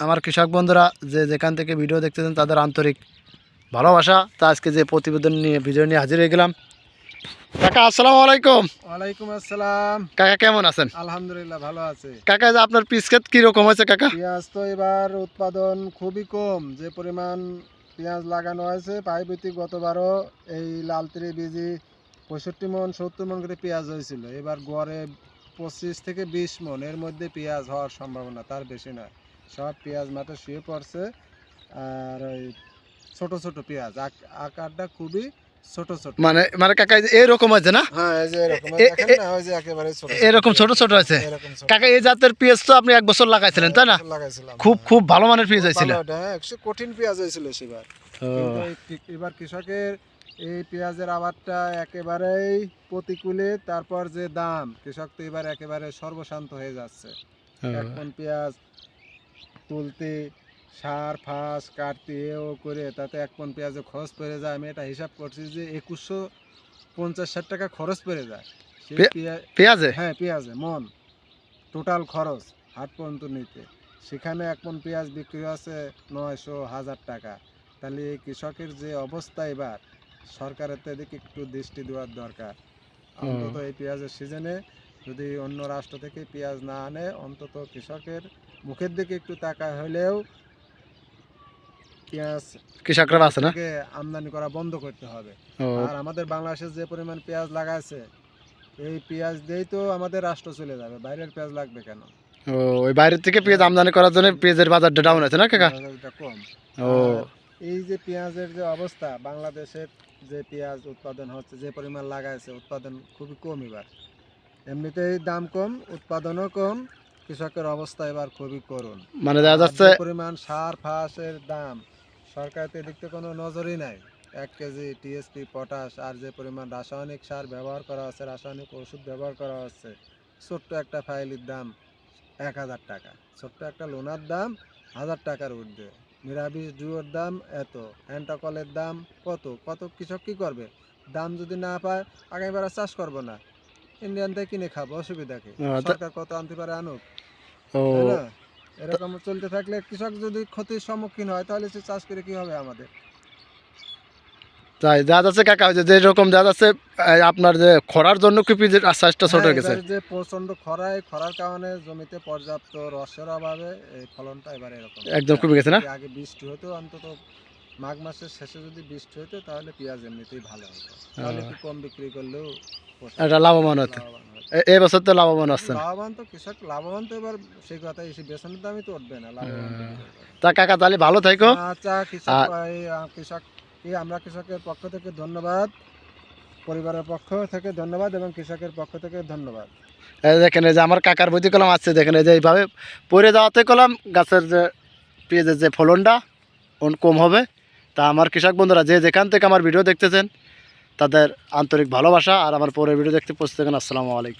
আমার কৃষক বন্ধুরা যে যেখান থেকে ভিডিও দেখতেছেন তাদের আন্তরিক ভালোবাসা। তা আজকে যে প্রতিবেদন নিয়ে ভিডিও নিয়ে হাজির হয়ে গেলাম। কাকা আসসালামু আলাইকুম। ওয়ালাইকুম আসসালাম। কাকা কেমন আছেন? আলহামদুলিল্লাহ ভালো আছে। কাকা যে আপনার পিস ক্ষেত কীরকম হয়েছে কাকা? পেঁয়াজ তো এবার উৎপাদন খুবই কম। যে পরিমাণ পেঁয়াজ লাগানো হয়েছে পাইপতি গতবারও এই লাল লালতিরি বীজি পঁয়ষট্টি মন সত্তর মন করে পেঁয়াজ হয়েছিল। এবার গড়ে পঁচিশ থেকে বিশ মন এর মধ্যে পেঁয়াজ হওয়ার সম্ভাবনা তার বেশি না সব পেঁয়াজ মাঠে শুয়ে পড়ছে। আর ওই ছোট ছোট পেঁয়াজ আকারটা খুবই ছোট ছোট। মানে মানে কাকা এরকম হয়েছে না? হ্যাঁ এই যে এরকম দেখেন না ওই যে একেবারে ছোট এরকম ছোট ছোট হয়েছে কাকা এই জাতের পেঁয়াজ তো আপনি এক বছর লাগাইছিলেন তাই না? লাগাইছিলাম খুব। খুব ভালো মানের পেঁয়াজ হয়েছিল। হ্যাঁ, একটু কঠিন পেঁয়াজ হয়েছিল সেবার। এবার কৃষকের এই পেঁয়াজের একেবারেই প্রতিকূলে তারপর যে দাম কৃষক তো এবার একেবারে সর্বশান্ত হয়ে যাচ্ছে। এখন পেঁয়াজ তুলতে সার ফাঁস কাটতে এ ও করে তাতে এক মন পেঁয়াজে খরচ পড়ে যায়। আমি এটা হিসাব করছি যে একুশশো পঞ্চাশ ষাট টাকা খরচ পড়ে যায়। পেঁয়াজ? হ্যাঁ পেঁয়াজে মন। টোটাল খরচ হাট পর্যন্ত নিতে। সেখানে এক মন পেঁয়াজ বিক্রি আছে নয়শো হাজার টাকা। তাহলে এই কৃষকের যে অবস্থা এবার সরকারের তো এদিকে একটু দৃষ্টি দেওয়ার দরকার। অন্তত এই পেঁয়াজের সিজনে যদি অন্য রাষ্ট্র থেকে পেঁয়াজ না আনে অন্তত কৃষকের মুখের দিকে একটু তাকা হলেও পেঁয়াজ কৃষকরা আছে না? আমদানি করা বন্ধ করতে হবে। আর আমাদের বাংলাদেশে যে পরিমাণ পেঁয়াজ লাগাচ্ছে এই পেঁয়াজ দিয়েই তো আমাদের রাষ্ট্র চলে যাবে। বাইরের পেঁয়াজ লাগবে কেন? ও ওই বাইরের থেকে পেঁয়াজ আমদানি করার জন্য পেঁয়াজের বাজারটা ডাউন আছে না কাকা? কম। ও। এই যে পেঁয়াজের যে অবস্থা বাংলাদেশের যে পেঁয়াজ উৎপাদন হচ্ছে যে পরিমাণ লাগাইছে উৎপাদন খুবই কম এবার। এমনিতেই দাম কম উৎপাদনও কম। কৃষকের অবস্থা এবার খুবই করুন মানে দেখা যাচ্ছে পরিমাণ সার ফাঁসের দাম সরকার তো এদিক থেকে কোনো নজরই নাই। এক কেজি টিএসপি পটাশ আর যে পরিমাণ রাসায়নিক সার ব্যবহার করা হচ্ছে রাসায়নিক ওষুধ ব্যবহার করা হচ্ছে ছোট্ট একটা ফাইলের দাম এক হাজার টাকা। ছোট্ট একটা লোনার দাম হাজার টাকার ঊর্ধ্বে। নিরামিষ ডুয়োর দাম এত অ্যান্টাকলের দাম কত? কত কৃষক কী করবে? দাম যদি না পায় আগামীবার চাষ করব না। কিনে খাব অসুবিধা কি সরকার কত আনতে পারে আনুক? এরকম চলতে থাকলে কৃষক যদি ক্ষতির সম্মুখীন হয় তাহলে সে চাষ করে কি হবে আমাদের তাই দেখা যাচ্ছে কাকা যে যেরকম দেখা যাচ্ছে আপনার যে খরার জন্য কি পেঁয়াজের আশ্বাসটা ছোট গেছে যে প্রচণ্ড খরায় খরার কারণে জমিতে পর্যাপ্ত রসের অভাবে এই ফলনটা এবার এরকম একদম কমে গেছে না আগে বৃষ্টি হতো অন্তত মাঘ মাসের শেষে যদি বৃষ্টি হতো তাহলে পেঁয়াজ এমনিতেই ভালো হতো তাহলে একটু কম বিক্রি করলেও এটা লাভবান হতো। লাভবান হতো। এই বছর তো লাভবান হচ্ছে লাভবান তো কৃষক লাভবান তো এবার সেই কথা এসে বেতনের দামই তো উঠবে না তো কাকা তাহলে ভালো থাকো। আচ্ছা কৃষক কৃষক আমরা কৃষকের পক্ষ থেকে ধন্যবাদ। পরিবারের পক্ষ থেকে ধন্যবাদ এবং কৃষকের পক্ষ থেকে ধন্যবাদ। এই দেখেন এই যে আমার কাকার বইতে কলম আছে দেখেন যে এইভাবে পরে যাওয়াতে কলম গাছের যে পেঁয়াজের যে ফলনটা কম হবে। তা আমার কৃষক বন্ধুরা, যে যেখান থেকে আমার ভিডিও দেখতেছেন, তাদের আন্তরিক ভালোবাসা আর আমার পরের ভিডিও দেখতে পৌঁছে থাকেন। আসসালামু আলাইকুম।